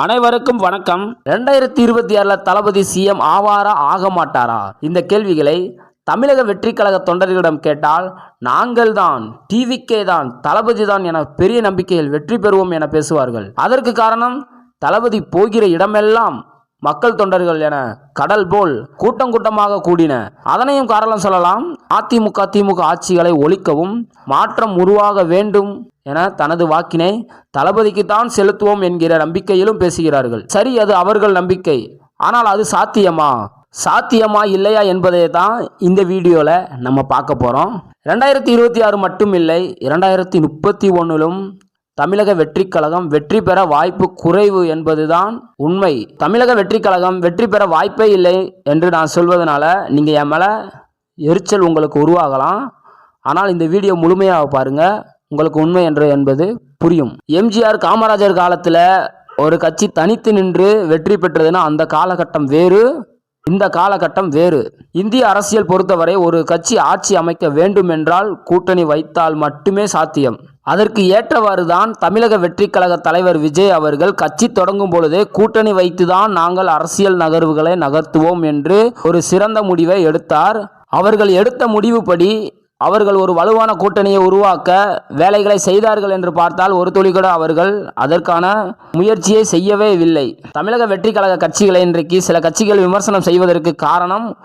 அனைவருக்கும் வணக்கம். ரெண்டாயிரத்தி இருபத்தி ஆறில் தளபதி சிஎம் ஆவாரா ஆக மாட்டாரா? இந்த கேள்விகளை தமிழக வெற்றி கழக தொண்டர்களிடம் கேட்டால் நாங்கள் தான் டிவிக்கே தான் தளபதி தான் என பெரிய நம்பிக்கையில் வெற்றி பெறுவோம் என பேசுவார்கள். அதற்கு காரணம் தளபதி போகிற இடமெல்லாம் மக்கள் தொண்டர்கள் என கடல் போல் கூட்டம் கூட்டமாக கூடின. அதனையும் காரணம் சொல்லலாம் அதிமுக திமுக ஆட்சிகளை ஒழிக்கவும் மாற்றம் உருவாக வேண்டும் என தனது வாக்கினை தளபதிக்குத்தான் செலுத்துவோம் என்கிற நம்பிக்கையிலும் பேசுகிறார்கள். சரி அது அவர்கள் நம்பிக்கை. ஆனால் அது சாத்தியமா? சாத்தியமா இல்லையா என்பதை தான் இந்த வீடியோவில் நம்ம பார்க்க போகிறோம் ரெண்டாயிரத்தி இருபத்தி ஆறு மட்டும் இல்லை இரண்டாயிரத்தி முப்பத்தி ஒன்றிலும் தமிழக வெற்றிக் கழகம் வெற்றி பெற வாய்ப்பு குறைவு என்பதுதான் உண்மை. தமிழக வெற்றி கழகம் வெற்றி பெற வாய்ப்பே இல்லை என்று நான் சொல்வதனால நீங்கள் என் மேலே எரிச்சல் உங்களுக்கு உருவாகலாம். ஆனால் இந்த வீடியோ முழுமையாக பாருங்கள் உங்களுக்கு உண்மை என்று என்பது புரியும். எம்ஜிஆர் காமராஜர் காலத்தில் ஒரு கட்சி தனித்து நின்று வெற்றி பெற்றதுன்னா அந்த காலகட்டம் வேறு. இந்த காலகட்டம் வேறு. இந்திய அரசியல் பொறுத்தவரை ஒரு கட்சி ஆட்சி அமைக்க வேண்டும் என்றால் கூட்டணி வைத்தால் மட்டுமே சாத்தியம். அதற்கு ஏற்றவாறு தான் தமிழக வெற்றி கழக தலைவர் விஜய் அவர்கள் கட்சி தொடங்கும் பொழுதே கூட்டணி வைத்துதான் நாங்கள் அரசியல் நகர்வுகளை நகர்த்துவோம் என்று ஒரு சிறந்த முடிவை எடுத்தார். அவர்கள் எடுத்த முடிவுப்படி அவர்கள் ஒரு வலுவான கூட்டணியை உருவாக்க வேலைகளை செய்தார்கள் என்று பார்த்தால் ஒரு துளி கூட அவர்கள் அதற்கான முயற்சியை செய்யவே இல்லை. தமிழக வெற்றி கழக கட்சிகளை இன்றைக்கு சில கட்சிகள் விமர்சனம் செய்வதற்கு காரணம்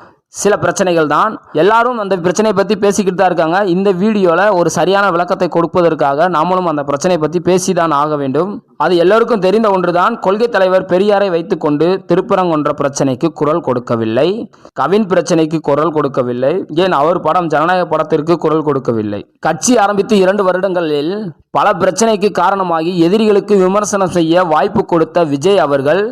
சில பிரச்சனைகள் தான். எல்லாரும் அந்த பிரச்சனையை பற்றி பேசிக்கிட்டு தான் இருக்காங்க. இந்த வீடியோவில் ஒரு சரியான விளக்கத்தை கொடுப்பதற்காக நாமளும் அந்த பிரச்சனையை பற்றி பேசிதான் ஆக வேண்டும். அது எல்லோருக்கும் தெரிந்த ஒன்றுதான். கொள்கை தலைவர் பெரியாரை வைத்துக்கொண்டு திருப்பரங்குன்ற பிரச்சனைக்கு குரல் கொடுக்கவில்லை. கவின் பிரச்சனைக்கு குரல் கொடுக்கவில்லை. ஏன் அவர் படம் ஜனநாயக படத்திற்கு குரல் கொடுக்கவில்லை? கட்சி ஆரம்பித்து இரண்டு வருடங்களில் பல பிரச்சனைக்கு காரணமாகி எதிரிகளுக்கு விமர்சனம் செய்ய வாய்ப்பு கொடுத்த விஜய் அவர்கள்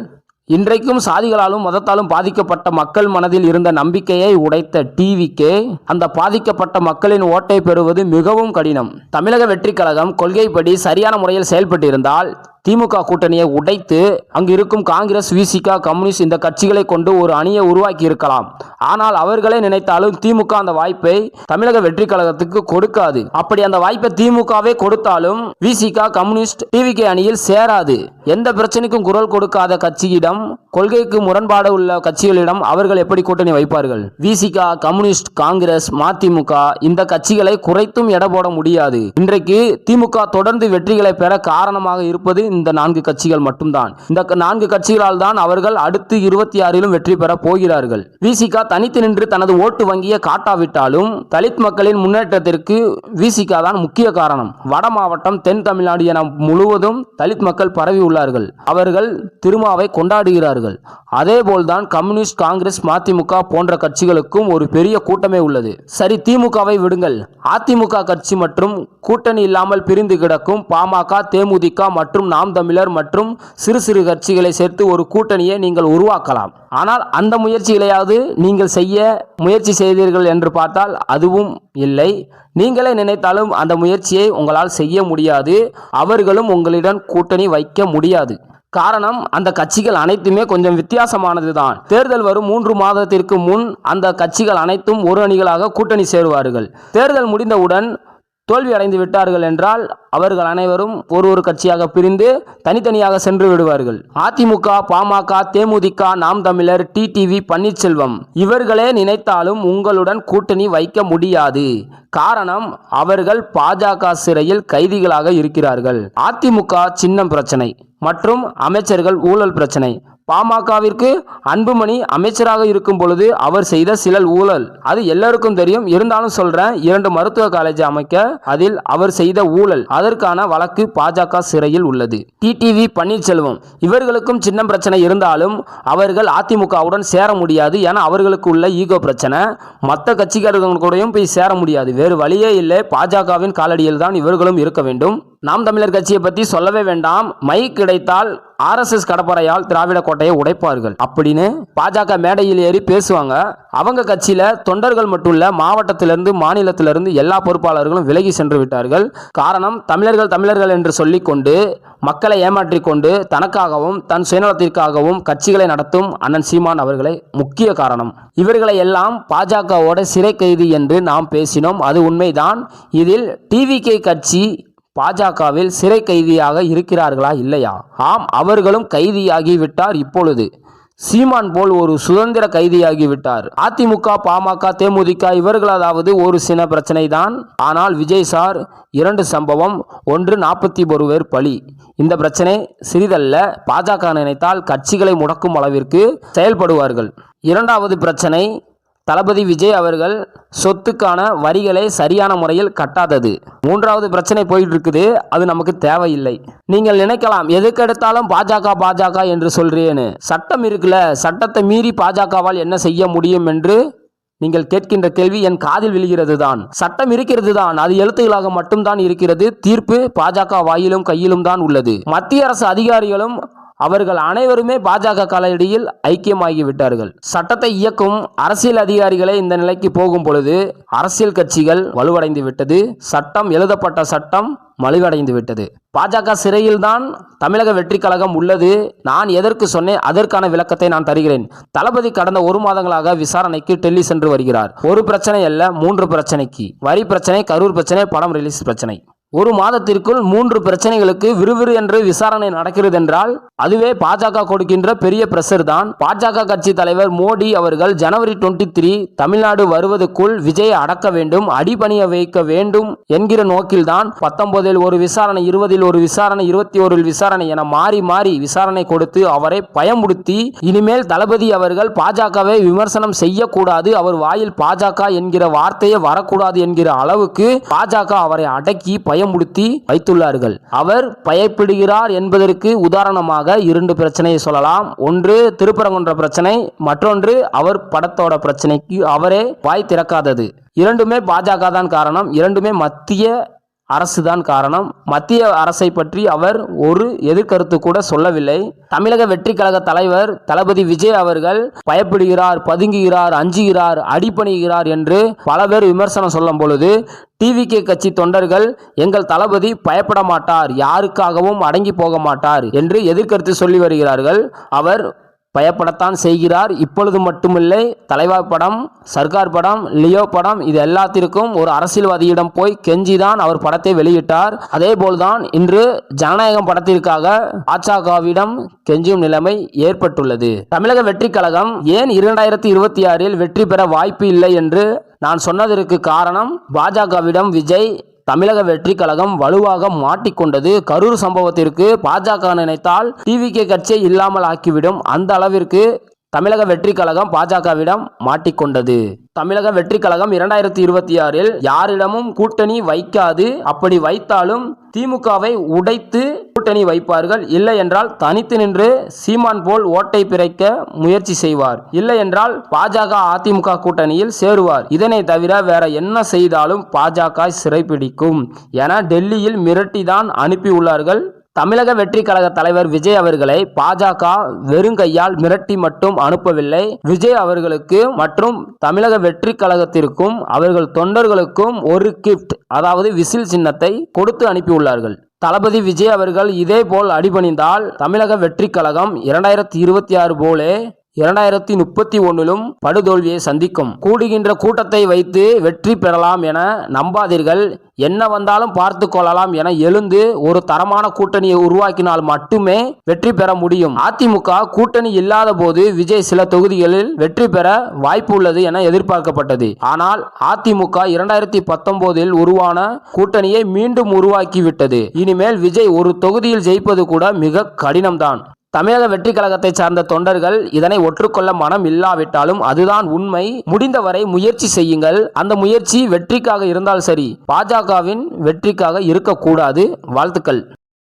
இன்றைக்கும் சாதிகளாலும் மதத்தாலும் பாதிக்கப்பட்ட மக்கள் மனதில் இருந்த நம்பிக்கையை உடைத்த டிவிக்கே அந்த பாதிக்கப்பட்ட மக்களின் ஓட்டை பெறுவது மிகவும் கடினம். தமிழக வெற்றி கழகம் கொள்கைப்படி சரியான முறையில் செயல்பட்டிருந்தால் திமுக கூட்டணியை உடைத்து அங்கு இருக்கும் காங்கிரஸ் விசிகா கம்யூனிஸ்ட் இந்த கட்சிகளை கொண்டு ஒரு அணியை உருவாக்கி இருக்கலாம். ஆனால் அவர்களே நினைத்தாலும் திமுக அந்த வாய்ப்பை தமிழக வெற்றி கழகத்துக்கு கொடுக்காது. அப்படி அந்த வாய்ப்பை திமுகவே கொடுத்தாலும் விசிகா கம்யூனிஸ்ட் டிவிகே அணியில் சேராது. எந்த பிரச்சனைக்கும் குரல் கொடுக்காத கட்சியிடம் கொள்கைக்கு முரண்பாடு உள்ள கட்சிகளிடம் அவர்கள் எப்படி கூட்டணி வைப்பார்கள்? விசிகா கம்யூனிஸ்ட் காங்கிரஸ் மதிமுக இந்த கட்சிகளை குறைத்தும் எடை போட முடியாது. இன்றைக்கு திமுக தொடர்ந்து வெற்றிகளை பெற காரணமாக இருப்பது இந்த நான்கு கட்சிகள் மட்டும்தான். இந்த நான்கு கட்சிகளால் தான் அவர்கள் அடுத்து இருபத்தி ஆறிலும் வெற்றி பெற போகிறார்கள். விசிகா தனித்து நின்று தனது ஓட்டு வங்கியை காட்டாவிட்டாலும் தலித் மக்களின் முன்னேற்றத்திற்கு விசிகா தான் முக்கிய காரணம். வட மாவட்டம் தென் தமிழ்நாடு என முழுவதும் தலித் மக்கள் பரவி உள்ளார்கள். அவர்கள் திருமாவை கொண்டாடுகிறார்கள். அதேபோல்தான் கம்யூனிஸ்ட் காங்கிரஸ் மதிமுக போன்ற கட்சிகளுக்கும் ஒரு பெரிய கூட்டமே உள்ளது. சரி திமுகவை விடுங்கள். அதிமுக கட்சி மற்றும் கூட்டணி இல்லாமல் பிரிந்து கிடக்கும் பாமக தேமுதிக மற்றும் நாம் தமிழர் மற்றும் சிறு சிறு கட்சிகளை சேர்த்து ஒரு கூட்டணியை நீங்கள் உருவாக்கலாம். ஆனால் அந்த முயற்சிகளையாவது நீங்கள் செய்ய முயற்சி செய்தீர்கள் என்று பார்த்தால் அதுவும் இல்லை. நீங்களே நினைத்தாலும் அந்த முயற்சியை உங்களால் செய்ய முடியாது. அவர்களும் உங்களிடம் கூட்டணி வைக்க முடியாது. காரணம் அந்த கட்சிகள் அனைத்துமே கொஞ்சம் வித்தியாசமானது தான் தேர்தல் வரும் மூன்று மாதத்திற்கு முன் அந்த கட்சிகள் அனைத்தும் ஒரு அணிகளாக கூட்டணி சேருவார்கள். தேர்தல் முடிந்தவுடன் தோல்வி அடைந்து விட்டார்கள் என்றால் அவர்கள் அனைவரும் ஒரு ஒரு கட்சியாக பிரிந்து தனித்தனியாக சென்று விடுவார்கள். அதிமுக பாமக தேமுதிக நாம் தமிழர் டிடிவி பன்னீர்செல்வம் இவர்களே நினைத்தாலும் உங்களுடன் கூட்டணி வைக்க முடியாது. காரணம் அவர்கள் பாஜக சிறையில் கைதிகளாக இருக்கிறார்கள். அதிமுக சின்னம் பிரச்சனை மற்றும் அமைச்சர்கள் ஊழல் பிரச்சனை. பாமகவிற்கு அன்புமணி அமைச்சராக இருக்கும் பொழுது அவர் செய்த சில ஊழல். அது எல்லாருக்கும் தெரியும். இருந்தாலும் சொல்றேன். இரண்டு மருத்துவ காலேஜ் அமைக்க அதில் அவர் செய்த ஊழல். அதற்கான வழக்கு பாஜக சிறையில் உள்ளது. டிடிவி பன்னீர்செல்வம். இவர்களுக்கும் சின்ன பிரச்சனை இருந்தாலும் அவர்கள் அதிமுகவுடன் சேர முடியாது என அவர்களுக்கு உள்ள ஈகோ பிரச்சனை. மற்ற கட்சிக்காரர்கள் கூடயும் போய் சேர முடியாது. வேறு வழியே இல்லை. பாஜகவின் காலடியில் தான் இவர்களும் இருக்க வேண்டும். நாம் தமிழர் கட்சியை பற்றி சொல்லவே வேண்டாம். மைக் கிடைத்தால் ஆர்எஸ்எஸ் கடப்பறையால் திராவிட கோட்டையை உடைப்பார்கள். அப்படின்னு பாஜக மேடையில் ஏறி பேசுவாங்க. அவங்க கட்சியில தொண்டர்கள் மட்டும் இல்ல மாவட்டத்திலிருந்து மாநிலத்திலிருந்து எல்லா பொறுப்பாளர்களும் விலகி சென்று விட்டார்கள். காரணம் தமிழர்கள் தமிழர்கள் என்று சொல்லிக்கொண்டு மக்களை ஏமாற்றிக்கொண்டு தனக்காகவும் தன் சுயநலத்திற்காகவும் கட்சிகளை நடத்தும் அண்ணன் சீமான் அவர்களை முக்கிய காரணம். இவர்களை எல்லாம் பாஜகவோட சிறை கைதி என்று நாம் பேசினோம். அது உண்மைதான். இதில் டிவிகே கட்சி பாஜகவில் சிறை கைதியாக இருக்கிறார்களா இல்லையா? ஆம் அவர்களும் கைதியாகி விட்டார் இப்பொழுது. சீமான் போல் ஒரு சுதந்திர கைதியாகிவிட்டார். அதிமுக பாமக தேமுதிக இவர்களதாவது ஒரு சின்ன பிரச்சனை தான் ஆனால் விஜய் சார் இரண்டு சம்பவம் ஒன்று நாற்பத்தி ஒரு பேர் பலி. இந்த பிரச்சனை சிறிதல்ல. பாஜக நினைத்தால் கட்சிகளை முடக்கும் அளவிற்கு செயல்படுவார்கள். இரண்டாவது பிரச்சனை தளபதி விஜய் அவர்கள் சொத்துக்கான வரிகளை சரியான முறையில் கட்டாதது. மூன்றாவது பிரச்சனை போயிட்டு இருக்குது அது நமக்கு தேவையில்லை. நீங்கள் நினைக்கலாம் எதுக்கெடுத்தாலும் பாஜக பாஜக என்று சொல்றேன்னு. சட்டம் இருக்குல்ல சட்டத்தை மீறி பாஜகவால் என்ன செய்ய முடியும் என்று நீங்கள் கேட்கின்ற கேள்வி என் காதில் விழுகிறது தான் சட்டம் இருக்கிறது தான் அது எழுத்துகளாக மட்டும்தான் இருக்கிறது. தீர்ப்பு பாஜக வாயிலும் கையிலும் தான் உள்ளது. மத்திய அரசு அதிகாரிகளும் அவர்கள் அனைவருமே பாஜக காலடியில் ஐக்கியமாகி விட்டார்கள். சட்டத்தை இயக்கும் அரசியல் அதிகாரிகளே இந்த நிலைக்கு போகும் பொழுது அரசியல் கட்சிகள் வலுவடைந்து விட்டது. சட்டம் எழுதப்பட்ட சட்டம் மலிவடைந்து விட்டது. பாஜக சிறையில்தான் தமிழக வெற்றி கழகம் உள்ளது. நான் எதற்கு சொன்னேன்? அதற்கான விளக்கத்தை நான் தருகிறேன். தளபதி கடந்த ஒரு மாதங்களாக விசாரணைக்கு டெல்லி சென்று வருகிறார். ஒரு பிரச்சனை அல்ல மூன்று பிரச்சனைக்கு. வரி பிரச்சனை கரூர் பிரச்சனை படம் ரிலீஸ் பிரச்சனை. ஒரு மாதத்திற்குள் மூன்று பிரச்சனைகளுக்கு விறுவிறு என்று விசாரணை நடக்கிறது என்றால் அதுவே பாஜக கொடுக்கின்ற பெரிய பிரஷர் தான். பாஜக கட்சி தலைவர் மோடி அவர்கள் ஜனவரி டுவெண்ட்டி த்ரீ தமிழ்நாடு வருவதற்குள் விஜயை அடக்க வேண்டும் அடிபணிய வைக்க வேண்டும் என்கிற நோக்கில்தான் பத்தொன்பதில் ஒரு விசாரணை இருபதில் ஒரு விசாரணை இருபத்தி ஓரில் விசாரணை என மாறி மாறி விசாரணை கொடுத்து அவரை பயமுடுத்தி இனிமேல் தளபதி அவர்கள் பாஜகவை விமர்சனம் செய்யக்கூடாது அவர் வாயில் பாஜக என்கிற வார்த்தையே வரக்கூடாது என்கிற அளவுக்கு பாஜக அவரை அடக்கி பய பயமுடுத்தி வைத்துள்ளார்கள். அவர் பயப்படுகிறார் என்பதற்கு உதாரணமாக இரண்டு பிரச்சனையை சொல்லலாம். ஒன்று திருப்பரங்குன்ற பிரச்சனை மற்றொன்று அவர் படத்தோட பிரச்சனைக்கு அவரே வாய் திறக்காதது. இரண்டுமே பாஜக தான் காரணம். இரண்டுமே மத்திய அரசு தான் காரணம். மத்திய அரசை பற்றி அவர் ஒரு எதிர்கருத்து கூட சொல்லவில்லை. தமிழக வெற்றி கழக தலைவர் தளபதி விஜய் அவர்கள் பயப்படுகிறார் பதுங்குகிறார் அஞ்சுகிறார் அடிபணிகிறார் என்று பல பேர் விமர்சனம் சொல்லும் பொழுது டிவிகே கட்சி தொண்டர்கள் எங்கள் தளபதி பயப்பட மாட்டார் யாருக்காகவும் அடங்கி போக மாட்டார் என்று எதிர்கருத்து சொல்லி வருகிறார்கள். அவர் பயப்படத்தான் செய்கிறார். இப்பொழுது மட்டுமில்லை தலைவா படம் சர்க்கார் படம் லியோ படம் இது எல்லாத்திற்கும் ஒரு அரசியல்வாதியிடம் போய் கெஞ்சிதான் அவர் படத்தை வெளியிட்டார். அதே போல்தான் இன்று ஜனநாயகம் படத்திற்காக பாஜகவிடம் கெஞ்சும் நிலைமை ஏற்பட்டுள்ளது. தமிழக வெற்றி கழகம் ஏன் இரண்டாயிரத்தி இருபத்தி ஆறில் வெற்றி பெற வாய்ப்பு இல்லை என்று நான் சொன்னதற்கு காரணம் பாஜகவிடம் விஜய் தமிழக வெற்றி கழகம் வலுவாக மாட்டிக்கொண்டது கரூர் சம்பவத்திற்கு பாஜக நினைத்தால் டிவிகே கட்சியை இல்லாமல் ஆக்கிவிடும் அந்த அளவிற்கு தமிழக வெற்றி கழகம் பாஜகவிடம் மாட்டிக்கொண்டது. தமிழக வெற்றி கழகம் இரண்டாயிரத்தி இருபத்தி ஆறில் யாரிடமும் கூட்டணி வைக்காது அப்படி வைத்தாலும் திமுகவை உடைத்து கூட்டணி வைப்பார்கள். இல்லை என்றால் தனித்து நின்று சீமான் போல் ஓட்டை பிறைக்க முயற்சி செய்வார். இல்லை என்றால் பாஜக அதிமுக கூட்டணியில் சேருவார். இதனை தவிர வேற என்ன செய்தாலும் பாஜக சிறைப்பிடிக்கும் என டெல்லியில் மிரட்டி தான் அனுப்பியுள்ளார்கள். தமிழக வெற்றி கழக தலைவர் விஜய் அவர்களை பாஜக வெறுங்கையால் மிரட்டி மட்டும் அனுப்பவில்லை. விஜய் அவர்களுக்கு மற்றும் தமிழக வெற்றி கழகத்திற்கும் அவர்கள் தொண்டர்களுக்கும் ஒரு கிஃப்ட் அதாவது விசில் சின்னத்தை கொடுத்து அனுப்பியுள்ளார்கள். தளபதி விஜய் அவர்கள் இதேபோல் அடிபணிந்தால் தமிழக வெற்றி கழகம் இரண்டாயிரத்தி இருபத்தி ஆறு போலே இரண்டாயிரத்தி முப்பத்தி ஒன்னிலும் படுதோல்வியை சந்திக்கும். கூடுகின்ற கூட்டத்தை வைத்து வெற்றி பெறலாம் என நம்பாதீர்கள். என்ன வந்தாலும் பார்த்து கொள்ளலாம் என எழுந்து ஒரு தரமான கூட்டணியை உருவாக்கினால் மட்டுமே வெற்றி பெற முடியும். அதிமுக கூட்டணி இல்லாத போது விஜய் சில தொகுதிகளில் வெற்றி பெற வாய்ப்பு உள்ளது என எதிர்பார்க்கப்பட்டது. ஆனால் அதிமுக இரண்டாயிரத்தி பத்தொன்பதில் உருவான கூட்டணியை மீண்டும் உருவாக்கிவிட்டது. இனிமேல் விஜய் ஒரு தொகுதியில் ஜெயிப்பது கூட மிக கடினம்தான். தமிழக வெற்றி கழகத்தை சார்ந்த தொண்டர்கள் இதனை ஒற்றுக்கொள்ள மனம் இல்லாவிட்டாலும் அதுதான் உண்மை. முடிந்தவரை முயற்சி செய்யுங்கள். அந்த முயற்சி வெற்றிக்காக இருந்தால் சரி. பாஜகவின் வெற்றிக்காக இருக்கக்கூடாது. வாழ்த்துக்கள்.